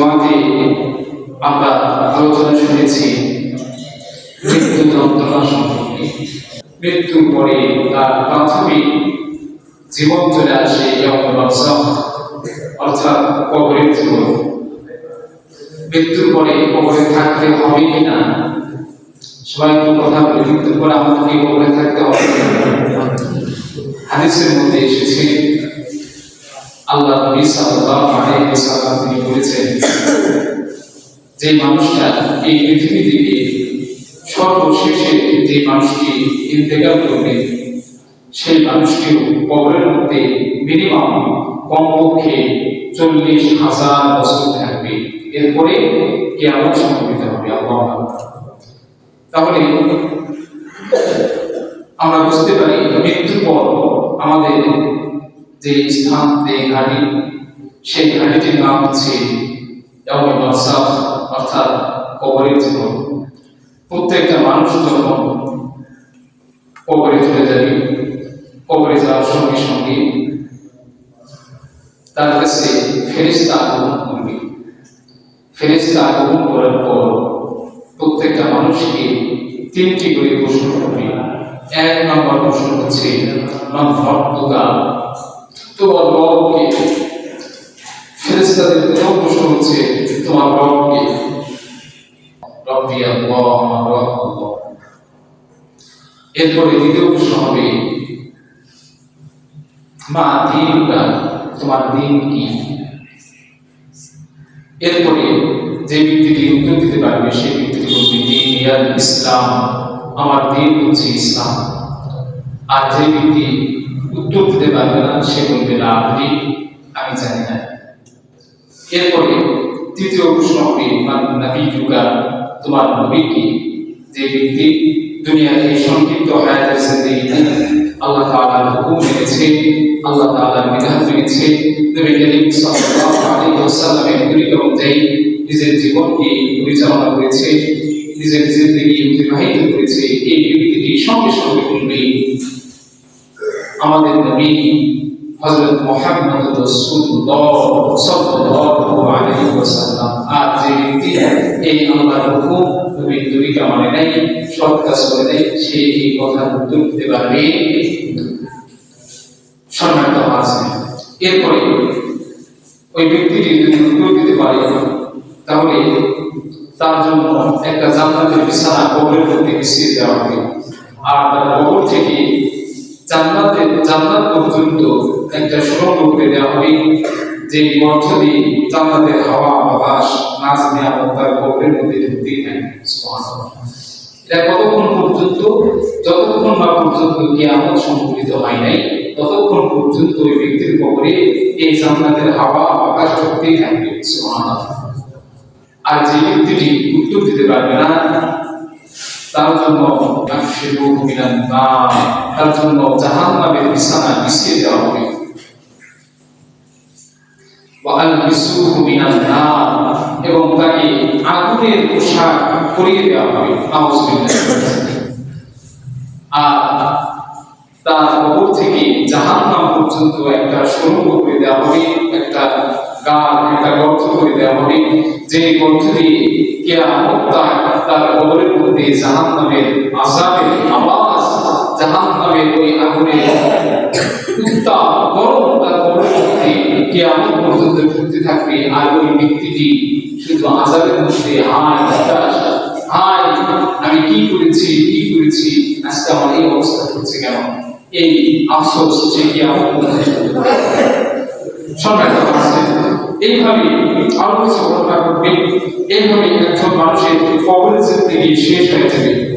জমাতে আমরা আলোচনা শুনেছি, মৃত্যু যন্ত্রণা সম্পর্কে। মৃত্যুর পরে তার প্রাথমিক জীবন চলে আসে অর্থাৎ কবরের জীবন। মৃত্যুর পরে কবরে থাকতে হবে কিনা? সবাই একটু কথা বলে মৃত্যুর পরে আমাদেরকে কবরে থাকতে হবে হাদিসের মধ্যে এসেছে, আল্লাহ নবী সাল্লাল্লাহু আলাইহি ওয়াসাল্লাম তিনি বলেছেন যে মানুষটা এই পৃথিবী থেকে সর্বশেষে যে মানুষটি ইন্তেকাল করবে, সেই মানুষটিও কবরের মধ্যে মিনিমাম কমপক্ষে চল্লিশ হাজার বছর থাকবে। এরপরে কেয়ামত সংঘটিত হবে আল্লাহ। তাহলে আমরা বুঝতে পারি মৃত্যুর পর আমাদের যে স্থান, যে ঘাটি, সেই ঘাটিটির নাম হচ্ছে অর্থাৎ কবরের জীবন প্রত্যেকটা মানুষ যখন কবরে চলে যাবে কবরে যাওয়ার সঙ্গে সঙ্গে তার কাছে ফেরেস্তা আগমন করবে। ফেরেস্তা আগমন করার পর প্রত্যেকটা মানুষকে তিনটি করে প্রশ্ন করবে। এক নম্বর প্রশ্ন হচ্ছে রব্বুকা তোমার রবকে ফেরেস্তাদের প্রথম প্রশ্ন হচ্ছে তোমার রবকে রব্বি আল্লাহ আমার রব আল্লাহ এরপরে দ্বিতীয় প্রশ্ন হবে মা দিনটা তোমার দিন কি? এরপরে যে ব্যক্তিটি উত্তর দিতে পারবে সেই ব্যক্তিটি বলবে দিন ইয়াল ইসলাম আমার দিন হচ্ছে ইসলাম আর যে ব্যক্তি উত্তর দিতে পারবে না, সে বলবে, না আপনি আমি জানি না। এরপরে তৃতীয় প্রশ্ন হবে নবী যুগা তোমার নবী কি? যে ব্যক্তি দুনিয়ার এই সংক্ষিপ্ত হায়াতের জিন্দেগি আল্লাহ তাআলার হুকুম মেনেছে আল্লাহ তাআলার বিধান মেনেছে নবী করিম সাল্লাল্লাহু আলাইহি ওয়াসাল্লামের তরিকা অনুযায়ী নিজের জীবনকে পরিচালনা করেছে, নিজের জিন্দেগি অতিবাহিত করেছে। এই ব্যক্তিটি সঙ্গে সঙ্গে আমাদের নবী হযরত মুহাম্মদ রাসূলুল্লাহ সাল্লাল্লাহু আলাইহি ওয়াসাল্লাম, আর যে ব্যক্তি এই আল্লাহর হুকুম নবী তরিকা মানে নাই, সৎ কাজ করে নাই, সে এই কথার উত্তর দিতে পারবে? সম্মানিত আছে এরপরে ওই ব্যক্তিটি যদি উত্তর দিতে পারে, তাহলে তার জন্য একটা জান্নাতের বিছানা কবরের মধ্যে বিছিয়ে দেওয়া হবে। আর তার কবর থেকে জান্নাতের জান্নাত পর্যন্ত একটা সুড়ঙ্গ করে দেওয়া হবে যে দিয়ে জান্নাতের হাওয়া বাতাস নাচ, নিয়ামত তার কবরের মধ্যে ঢুকতেই থাকে। এটা কতক্ষণ পর্যন্ত যতক্ষণ না পর্যন্ত কিয়ামত সংঘটিত হয় নাই, ততক্ষণ পর্যন্ত ওই ব্যক্তির কবরে এই জান্নাতের হাওয়া বাতাস ঢুকতেই থাকবে। আর যে ব্যক্তিটি উত্তর দিতে পারবে না তার জন্য তার জন্য জাহান্নামের বিছানা বিছিয়ে দেওয়া হবে। এবং তাকে আগুনের পোশাক পরিয়ে দেওয়া হবে। আর তার কবর থেকে জাহান্নাম পর্যন্ত একটা সুড়ঙ্গ করে দেওয়া হবে। গান একটা গর্ত করে দেওয়া হবে। যে গর্ত দিয়ে কেয়ামত তার তার কবরের মধ্যে জাহান্নামের আযাবের আওয়াজ জাহান্নামের ওই আগুনের উত্তাপ গরম তার কবরের মধ্যে কেয়ামত পর্যন্ত ঢুকতে থাকবে। আর ওই ব্যক্তিটি শুধু আযাবের মধ্যে, হায় হতাশ, হায়, আমি কি করেছি কি করেছি, আজকে আমার এই অবস্থা হচ্ছে কেন? এই আফসোস যে কি সম্মানিত আছে এইভাবে আরও কিছু ঘটনা ঘটবে এইভাবে একজন মানুষের কবরের জিন্দগি শেষ হয়ে যাবে।